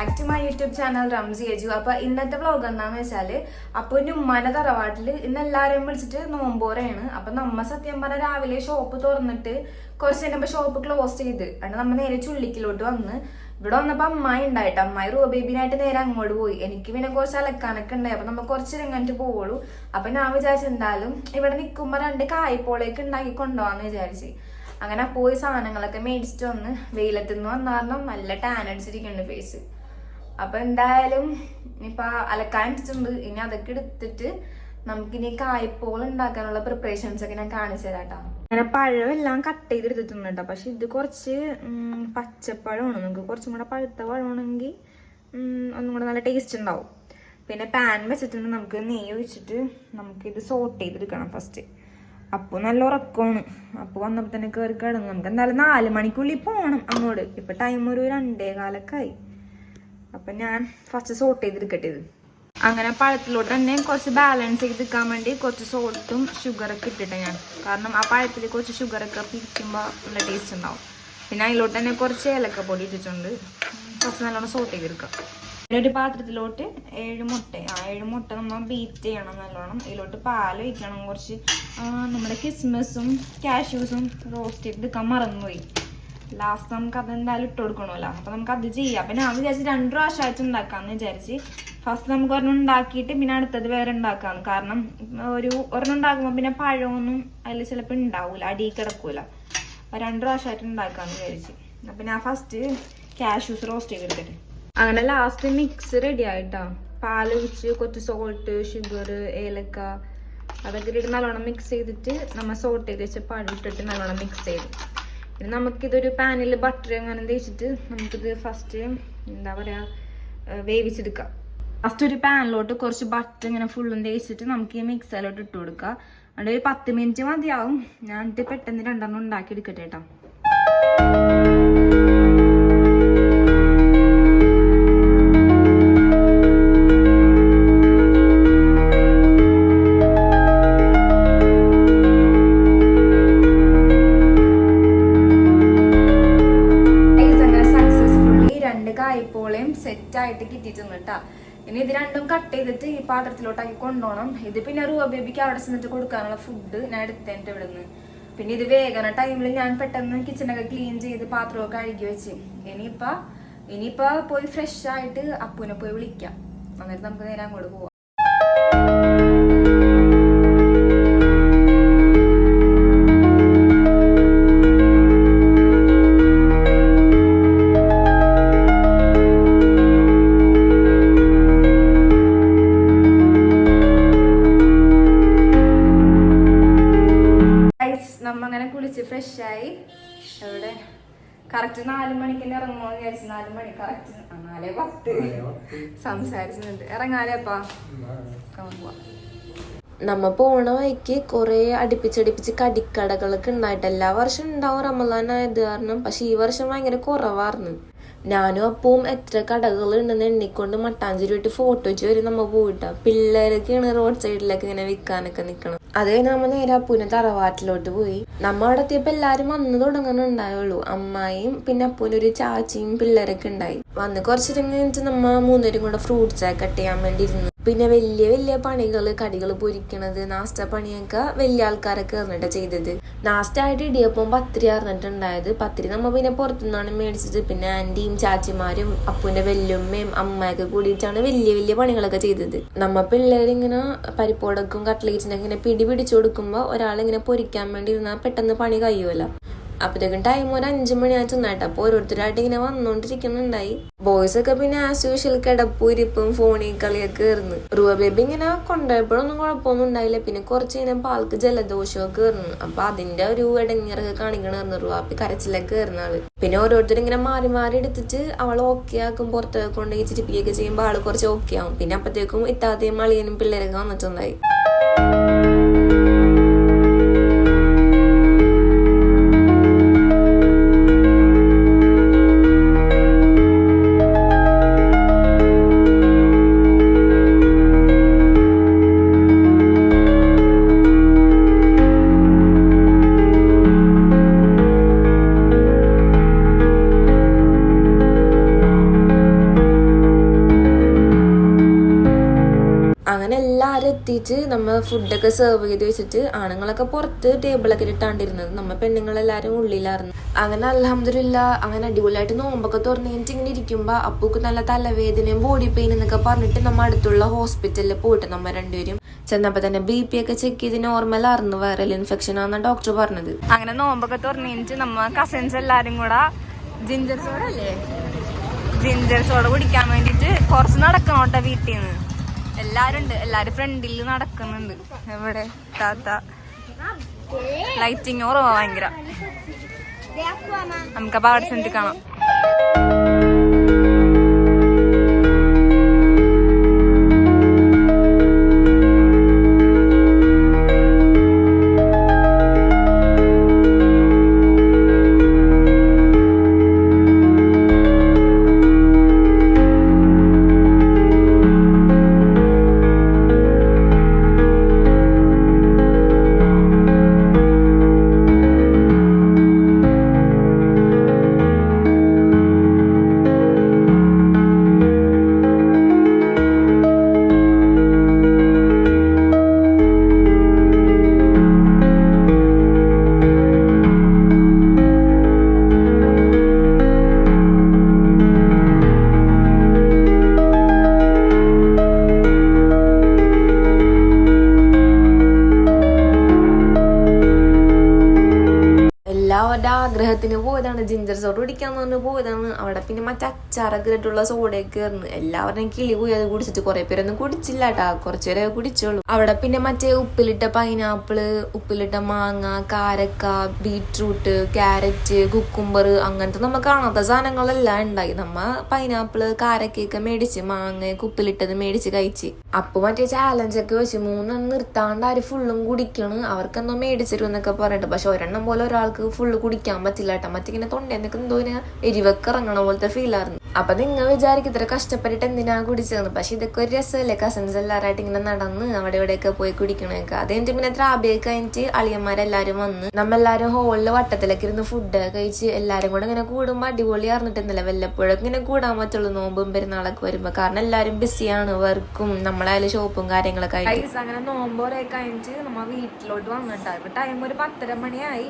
Back to my YouTube channel Ramsi Aju അപ്പൊ ഇന്നത്തെ vlog എന്താന്ന് വെച്ചാൽ അപ്പൊ ഒരു ഉമ്മാന്റെ തറവാട്ടിൽ ഇന്ന് എല്ലാരെയും വിളിച്ചിട്ട് നോമ്പോറയാണ് അപ്പൊ നമ്മ സത്യം പറഞ്ഞ രാവിലെ ഷോപ്പ് തുറന്നിട്ട് കുറച്ച് കഴിഞ്ഞപ്പോ ഷോപ്പ് ക്ലോസ് ചെയ്ത്. എന്നിട്ട് നമ്മ നേരെ ചുള്ളിക്കിലോട്ട് വന്ന്. ഇവിടെ വന്നപ്പോ അമ്മായി ഉണ്ടായിട്ട് അമ്മായി റോ ബേബിനായിട്ട് നേരെ അങ്ങോട്ട് പോയി. എനിക്ക് പിന്നെ കുറച്ച് അലക്കാനൊക്കെ ഉണ്ടായി അപ്പൊ നമ്മ കുറച്ച് രംഗായിട്ട് പോവുള്ളൂ. അപ്പൊ ഞാൻ വിചാരിച്ചെന്തായാലും ഇവിടെ നിൽക്കുമ്പോ രണ്ട് കായ്പോളേക്ക് ഉണ്ടാക്കി കൊണ്ടുപോകാന്ന് വിചാരിച്ചു. അങ്ങനെ പോയി സാധനങ്ങളൊക്കെ മേടിച്ചിട്ട് വന്ന് വെയിലത്ത് നിന്ന് വന്നാർന്നോ. നല്ല ടാൻ അടിച്ചിരിക്കുന്നുണ്ട് ഫേസ് അപ്പൊ എന്തായാലും ഇനിയിപ്പൊ അലക്കാൻ വെച്ചിട്ടുണ്ട് ഇനി അതൊക്കെ എടുത്തിട്ട് നമുക്കിനി കായ്പോൾ ഉണ്ടാക്കാനുള്ള പ്രിപ്പറേഷൻസ് ഒക്കെ ഞാൻ കാണിച്ചു തരാട്ടോ അങ്ങനെ പഴമെല്ലാം കട്ട് ചെയ്തെടുത്തിട്ടുണ്ട് കേട്ടോ. പക്ഷെ ഇത് കുറച്ച് പച്ചപ്പഴമാണ് നമുക്ക് കുറച്ചും കൂടെ പഴുത്ത പഴമാണെങ്കിൽ ഒന്നും കൂടെ നല്ല ടേസ്റ്റ് ഉണ്ടാവും. പിന്നെ പാൻ വെച്ചിട്ടുണ്ട്. നമുക്ക് നെയ്യ് ഒഴിച്ചിട്ട് ഇത് സോട്ട് ചെയ്തെടുക്കണം ഫസ്റ്റ് അപ്പൊ നല്ല ഉറക്കമാണ്. അപ്പൊ വന്നപ്പോ തന്നെ കയറി കിടന്നു. നമുക്ക് എന്തായാലും നാല് മണിക്കുള്ളിൽ പോകണം അങ്ങോട്ട്. ഇപ്പൊ ടൈം ഒരു രണ്ടേ കാലൊക്കെ ആയി. അപ്പൊ ഞാൻ ഫസ്റ്റ് സോട്ട് ചെയ്തെടുക്കട്ടെ ഇത്. അങ്ങനെ പഴത്തിലോട്ട് തന്നെ കുറച്ച് ബാലൻസ് ചെയ്ത് നിൽക്കാൻ വേണ്ടി കുറച്ച് സോൾട്ടും ഷുഗറൊക്കെ ഇട്ടിട്ട് ഞാൻ. കാരണം ആ പഴത്തിൽ കുറച്ച് ഷുഗറൊക്കെ പിരിക്കുമ്പോൾ നല്ല ടേസ്റ്റ് ഉണ്ടാവും. പിന്നെ അതിലോട്ട് തന്നെ കുറച്ച് ഏലക്കപ്പൊടി ഇട്ടിട്ടുണ്ട്. കുറച്ച് നല്ലോണം സോട്ട് ചെയ്തെടുക്കാം. പിന്നെ ഒരു പാത്രത്തിലോട്ട് ഏഴ് മുട്ട ആ ഏഴ് മുട്ട നമ്മൾ ബീറ്റ് ചെയ്യണം നല്ലോണം. ഇതിലോട്ട് പാൽ ഒഴിക്കണം കുറച്ച് നമ്മുടെ കിസ്മസും കാഷ്യൂസും റോസ്റ്റ് ചെയ്ത് ചെയ്തെടുക്കാൻ മറന്നുപോയി. ലാസ്റ്റ് നമുക്ക് അത് എന്തായാലും ഇട്ട് കൊടുക്കണമല്ലോ. അപ്പൊ നമുക്ക് അത് ചെയ്യാം. പിന്നെ ഞാൻ വിചാരിച്ച് രണ്ട് പ്രാവശ്യമായിട്ട് ഉണ്ടാക്കാന്ന് വിചാരിച്ച് ഫസ്റ്റ് നമുക്ക് ഒരെണ്ണം ഉണ്ടാക്കിയിട്ട് പിന്നെ അടുത്തത് വേറെ ഉണ്ടാക്കാം കാരണം ഒരു ഒരെണ്ണം ഉണ്ടാക്കുമ്പോൾ പിന്നെ പഴമൊന്നും അതിൽ ചിലപ്പോൾ ഉണ്ടാവൂല. അടി കിടക്കൂല. അപ്പൊ രണ്ട് പ്രാവശ്യമായിട്ട് ഉണ്ടാക്കാന്ന് വിചാരിച്ച്. അപ്പൊ ഞാൻ ഫസ്റ്റ് കാഷ്യൂസ് റോസ്റ്റ് ചെയ്തെടുത്തിട്ട് അങ്ങനെ ലാസ്റ്റ് മിക്സ് റെഡി ആയിട്ടാ. പാൽ ഒഴിച്ച് കുറച്ച് സോൾട്ട് ഷുഗർ ഏലക്ക അതൊക്കെ ഇട്ട് നല്ലോണം മിക്സ് ചെയ്തിട്ട് നമ്മൾ സോൾട്ട് ചെയ്ത് വെച്ച് പഴം ഇട്ടിട്ട് നല്ലോണം മിക്സ് ചെയ്ത്. പിന്നെ നമുക്കിതൊരു പാനിൽ ബട്ടർ അങ്ങനെ തേച്ചിട്ട് നമുക്കിത് ഫസ്റ്റ് എന്താ പറയാ വേവിച്ചെടുക്കാം. ഫസ്റ്റ് ഒരു പാനിലോട്ട് കുറച്ച് ബട്ടർ ഇങ്ങനെ ഫുള്ളും തേച്ചിട്ട് നമുക്ക് ഈ മിക്സറിലോട്ട് ഇട്ട് കൊടുക്കാം. അതുകൊണ്ട് ഒരു പത്ത് മിനിറ്റ് മതിയാവും. ഞാൻ പെട്ടെന്ന് രണ്ടെണ്ണം ഉണ്ടാക്കി എടുക്കട്ടെ കേട്ടോ കായ്പോളയും സെറ്റ് ആയിട്ട് കിട്ടിയിട്ടുണ്ട് കേട്ടാ ഇനി ഇത് രണ്ടും കട്ട് ചെയ്തിട്ട് ഈ പാത്രത്തിലോട്ടാക്കി കൊണ്ടുപോകണം ഇത് പിന്നെ റൂവ ബേബിക്ക് അവിടെ ചെന്നിട്ട് കൊടുക്കാനുള്ള ഫുഡ് ഞാൻ എടുത്തേന്റെ ഇവിടെ നിന്ന് പിന്നെ ഇത് വേഗന ടൈമിൽ ഞാൻ പെട്ടെന്ന് കിച്ചണൊക്കെ ക്ലീൻ ചെയ്ത് പാത്രമൊക്കെ കഴുകി വെച്ച്. ഇനിയിപ്പ ഇനിയിപ്പ പോയി ഫ്രഷ് ആയിട്ട് അപ്പൂനെ പോയി വിളിക്കാം. എന്നിട്ട് നമുക്ക് നേരെ അങ്ങോട്ട് പോവാം. കുളിച്ച് ഫ്രഷ് ആയി എവിടെ? കറക്റ്റ് നാല് മണിക്ക് തന്നെ ഇറങ്ങുമോ എന്ന് വിചാരിച്ചു നാല് മണി. കറക്റ്റ് നാല് പത്ത്. സംസാരിച്ചിട്ടുണ്ട്. ഇറങ്ങാലേപ്പാ പോവാം. നമ്മ പോണ വഴിക്ക് കുറെ അടുപ്പിച്ചടുപ്പിച്ച് കടിക്കടകളൊക്കെ ഉണ്ടായിട്ട് എല്ലാ വർഷം ഉണ്ടാവും റമലാനായത് കാരണം. പക്ഷെ ഈ വർഷം ഭയങ്കര കുറവായിരുന്നു ഞാനും അപ്പവും എത്ര കടകൾ ഉണ്ടെന്ന് എണ്ണിക്കൊണ്ട് മട്ടാഞ്ചേരി പോയിട്ട് ഫോട്ടോ വെച്ച് വരും നമ്മ പോയിട്ടാ. പിള്ളേരൊക്കെയാണ് റോഡ് സൈഡിലൊക്കെ ഇങ്ങനെ വിൽക്കാനൊക്കെ നിക്കണം അത് കഴിഞ്ഞ് നമ്മ നേരെ അപ്പൂനെ തറവാട്ടിലോട്ട് പോയി. നമ്മ അവിടെ എത്തിയപ്പോ എല്ലാരും വന്നു തുടങ്ങാനുണ്ടായുള്ളൂ അമ്മായിയും പിന്നെ അപ്പൂന് ഒരു ചാച്ചിയും പിള്ളേരൊക്കെ ഉണ്ടായി. വന്ന് കുറച്ചു കഴിഞ്ഞിട്ട് നമ്മ മൂന്നുപേരും കൂടെ ഫ്രൂട്ട്സ് കട്ട് ചെയ്യാൻ വേണ്ടി ഇരുന്നു. പിന്നെ വലിയ വലിയ പണികൾ കടികൾ പൊരിക്കണത് നാസ്റ്റ പണിയൊക്കെ വലിയ ആൾക്കാരൊക്കെ ഇരുന്നിട്ടാ ചെയ്തത്. നാസ്റ്റ ആയിട്ട് ഇടിയപ്പം പത്തിരി അറിഞ്ഞിട്ടുണ്ടായത് പത്തിരി നമ്മ പിന്നെ പുറത്തുനിന്നാണ് മേടിച്ചത്. പിന്നെ ആന്റിയും ചാച്ചിമാരും അപ്പൂന്റെ വല്യമ്മയും അമ്മയൊക്കെ കൂടിയിട്ടാണ് വലിയ വലിയ പണികളൊക്കെ ചെയ്തത്. നമ്മ പിള്ളേരിങ്ങനെ പരിപ്പോടക്കും കട്ട്ലേറ്റിനൊക്കെ ഇങ്ങനെ പിടി പിടിച്ചു കൊടുക്കുമ്പോ ഒരാളിങ്ങനെ പൊരിക്കാൻ വേണ്ടി ഇരുന്നാൽ പെട്ടെന്ന് പണി കഴിയുമല്ലോ അപ്പത്തേക്കും ടൈം ഒരു അഞ്ചു മണിയായിട്ട് ചെന്നായിട്ട് അപ്പൊ ഓരോരുത്തരായിട്ട് ഇങ്ങനെ വന്നോണ്ടിരിക്കുന്നുണ്ടായി. ബോയ്സ് ഒക്കെ പിന്നെ ആസ് യൂഷ്വൽ കിടപ്പൂരിപ്പും ഫോണിൽ കളിയൊക്കെ ആയിരുന്നു. റൂവ ബേബി ഇങ്ങനെ കൊണ്ടുപോയപ്പോഴൊന്നും കുഴപ്പമൊന്നും ഉണ്ടായില്ല. പിന്നെ കുറച്ച് കഴിഞ്ഞാൽ പാൽക്ക് ജലദോഷമൊക്കെ ആയിരുന്നു. അപ്പൊ അതിന്റെ ഒരു ഇടങ്ങിറൊക്കെ കാണിക്കണമായിരുന്നു റൂവാപ്പി കരച്ചിലൊക്കെ ആയിരുന്നു ആൾ. പിന്നെ ഓരോരുത്തർ ഇങ്ങനെ മാറി മാറി എടുത്തിട്ട് അവൾ ഓക്കെ ആക്കും പുറത്തൊക്കെ കൊണ്ടുപോയി ചിരിപ്പിക്കുകയൊക്കെ ചെയ്യുമ്പോൾ ആൾ കുറച്ച് ഓക്കെ ആവും. പിന്നെ അപ്പത്തേക്കും ഇത്താതെയും അളിയനും പിള്ളേരൊക്കെ വന്നിട്ടുണ്ടായി. എത്തിയിട്ട് നമ്മൾ ഫുഡൊക്കെ സെർവ് ചെയ്ത് വെച്ചിട്ട് ആണുങ്ങളൊക്കെ പുറത്ത് ടേബിളൊക്കെ ഇട്ടാണ്ടിരുന്നത്. നമ്മൾ പെണ്ണുങ്ങളെല്ലാവരും ഉള്ളിലായിരുന്നു. അങ്ങനെ അലഹമില്ല അങ്ങനെ അടിപൊളിയായിട്ട് നോമ്പൊക്കെ തുറന്നു കഴിഞ്ഞിട്ട് ഇങ്ങനെ ഇരിക്കുമ്പോൾ അപ്പൂക്ക് നല്ല തലവേദനയും ബോഡി പെയിൻ എന്നൊക്കെ പറഞ്ഞിട്ട് നമ്മൾ അടുത്തുള്ള ഹോസ്പിറ്റലിൽ പോയിട്ട് നമ്മൾ രണ്ടുപേരും ചെന്നപ്പോൾ തന്നെ ബി പി ഒക്കെ ചെക്ക് ചെയ്ത് നോർമൽ ആയിരുന്നു വൈറൽ ഇൻഫെക്ഷൻ ആണെന്ന് ഡോക്ടർ പറഞ്ഞത്. അങ്ങനെ നോമ്പൊക്കെ തുറന്നു കഴിഞ്ഞിട്ട് നമ്മൾ കസിൻസ് എല്ലാവരും കൂടെ ജിഞ്ചർ സോഡ അല്ലേ? ജിഞ്ചർ സോഡ കുടിക്കാൻ വേണ്ടിയിട്ട് കുറച്ച് നടക്കണോട്ടെ വീട്ടിൽ നിന്ന് എല്ലാരും ഉണ്ട് എല്ലാരും ഫ്രണ്ടിൽ നടക്കുന്നുണ്ട്. എവിടെ? താത്ത. ലൈറ്റിങ് കുറവാ ഭയങ്കര. നമുക്ക് അപ്പൊ അവിടെ ചെന്നിട്ട് എല്ലാവരുടെ ആഗ്രഹത്തിന് പോയതാണ്. ജിഞ്ചർ സോഡ കുടിക്കാന്ന് പറഞ്ഞ് പോയതാണ്. അവിടെ പിന്നെ മറ്റേ അച്ചാറൊക്കെ ഇട്ടുള്ള സോഡയൊക്കെ ആയിരുന്നു. എല്ലാവരുടെയും കിളി പോയി അത് കുടിച്ചിട്ട് കുറെ പേരൊന്നും കുടിച്ചില്ല കേട്ടാ കുറച്ച് പേരെ കുടിച്ചോളൂ അവിടെ പിന്നെ മറ്റേ ഉപ്പിലിട്ട പൈനാപ്പിൾ ഉപ്പിലിട്ട മാങ്ങ കാരക്ക ബീട്രൂട്ട് ക്യാരറ്റ് കുക്കുംബർ അങ്ങനത്തെ നമ്മ കാണാത്ത സാധനങ്ങളെല്ലാം ഉണ്ടായി. നമ്മ പൈനാപ്പിൾ കാരക്കൊക്കെ മേടിച്ച് മാങ്ങ ഉപ്പിലിട്ടത് മേടിച്ച് കഴിച്ച്. അപ്പൊ മറ്റേ ചാലഞ്ച് ഒക്കെ വെച്ച് മൂന്നെണ്ണം നിർത്താണ്ട് ആര് ഫുള്ളും കുടിക്കണ്. അവർക്കെന്തോ മേടിച്ചിരുന്നൊക്കെ പറഞ്ഞിട്ട്. പക്ഷെ ഒരെണ്ണം പോലെ ഒരാൾക്ക് ഫുള്ള് കുടിക്കാൻ പറ്റില്ല കേട്ടോ മറ്റിങ്ങനെ തൊണ്ടേന്നൊക്കെ എന്തോ ഇങ്ങനെ എരിവൊക്കെ ഇറങ്ങണ പോലത്തെ ഫീൽ ആയിരുന്നു. അപ്പൊ നിങ്ങൾ വിചാരിക്കും ഇത്ര കഷ്ടപ്പെട്ടിട്ട് എന്തിനാ കുടിച്ചതെന്ന്. പക്ഷെ ഇതൊക്കെ ഒരു രസമല്ലേ? കസിൻസ് എല്ലാവരായിട്ട് ഇങ്ങനെ നടന്ന് അവിടെ ഇവിടെയൊക്കെ പോയി കുടിക്കണൊക്കെ. അത് കഴിഞ്ഞിട്ട് പിന്നെ ത്രാബിയൊക്കെ കഴിഞ്ഞിട്ട് അളിയന്മാരെല്ലാരും വന്ന് നമ്മെല്ലാരും ഹോളിൽ വട്ടത്തിലൊക്കെ ഇരുന്ന് ഫുഡ് കഴിച്ച് എല്ലാരും കൂടെ ഇങ്ങനെ കൂടുമ്പോ അടിപൊളി അറിഞ്ഞിട്ടുന്നില്ല? വല്ലപ്പോഴൊക്കെ ഇങ്ങനെ കൂടാൻ പറ്റുള്ളൂ നോമ്പും പെരുന്നാളൊക്കെ വരുമ്പോ. കാരണം എല്ലാരും ബിസിയാണ് വർക്കും നമ്മളായാലും ഷോപ്പും കാര്യങ്ങളൊക്കെ ആയിട്ട്. അങ്ങനെ നോമ്പോറൊക്കെ കഴിഞ്ഞിട്ട് നമ്മ വീട്ടിലോട്ട് വന്നിട്ടാ. ഇപ്പൊ ടൈം ഒരു പത്തര മണിയായി.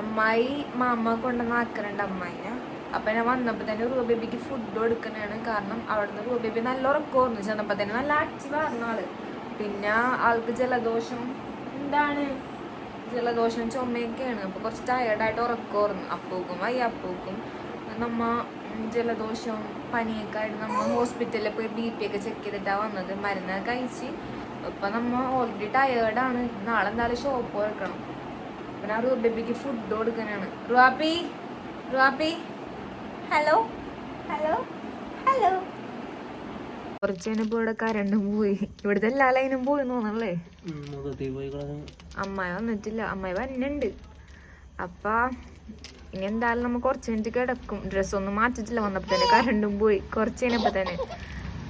അമ്മായി മാമ കൊണ്ടുവന്ന് ആക്കലുണ്ട് അമ്മായിനെ അപ്പൊ ഞാൻ വന്നപ്പോ തന്നെ റൂബേബിക്ക് ഫുഡ് കൊടുക്കണാണ്. കാരണം അവിടുന്ന് റൂബേബി നല്ല ഉറക്കമായിരുന്നു ചെന്നപ്പോ തന്നെ. നല്ല ആക്റ്റീവ് ആയിരുന്നു ആൾ. പിന്നെ ആൾക്ക് ജലദോഷം എന്താണ്? ജലദോഷം ചുമയൊക്കെയാണ്. അപ്പൊ കുറച്ച് ടയേർഡായിട്ട് ഉറക്കമായിരുന്നു. അപ്പൂക്കും വയ്യ അപ്പൂക്കും. നമ്മ ജലദോഷം പനിയൊക്കെ ആയിട്ട് നമ്മൾ ഹോസ്പിറ്റലിൽ പോയി ബി പി ഒക്കെ ചെക്ക് ചെയ്തിട്ടാ വന്നത്. മരുന്നൊക്കെ കഴിച്ച്. ഇപ്പൊ നമ്മ ഓൾറെഡി ടയേർഡാണ് നാളെ എന്തായാലും ഷോപ്പ് തുറക്കണം. പിന്നെ ആ റുബേബിക്ക് ഫുഡ് കൊടുക്കാനാണ്. റുവാപ്പി റുവാപ്പി. ഹലോ ഹലോ ഹലോ കുറച്ച് കഴിഞ്ഞപ്പോ ഇവിടെ കരണ്ടും പോയി. ഇവിടുത്തെ എല്ലാ ലൈനും പോയി തോന്നണല്ലേ? അമ്മായി വന്നിട്ടില്ല. അമ്മായി വരുന്നുണ്ട് അപ്പ ഇനി എന്തായാലും നമ്മ കുറച്ച് കഴിഞ്ഞിട്ട് കിടക്കും. ഡ്രസ്സൊന്നും മാറ്റിട്ടില്ല. വന്നപ്പോ തന്നെ കരണ്ടും പോയി. കുറച്ച് കഴിഞ്ഞപ്പോ തന്നെ.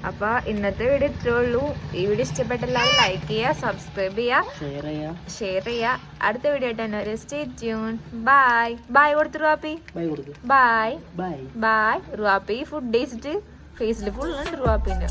അപ്പൊ ഇന്നത്തെ വീഡിയോ ഇത്രേ ഉള്ളൂ ഈ വീഡിയോ ഇഷ്ടപ്പെട്ട എല്ലാവരും ലൈക്ക് ചെയ്യുക സബ്സ്ക്രൈബ് ചെയ്യുക ഷെയർ ചെയ്യുക അടുത്ത വീഡിയോ ആയിട്ട് തന്നെ സ്റ്റേ ട്യൂൺ ബൈ ബൈ കൊടുത്തു Ruvappi bye bye Ruvappi food ഫേസിൽ ഫുൾ ഉണ്ട് റുവാപ്പിന്റെ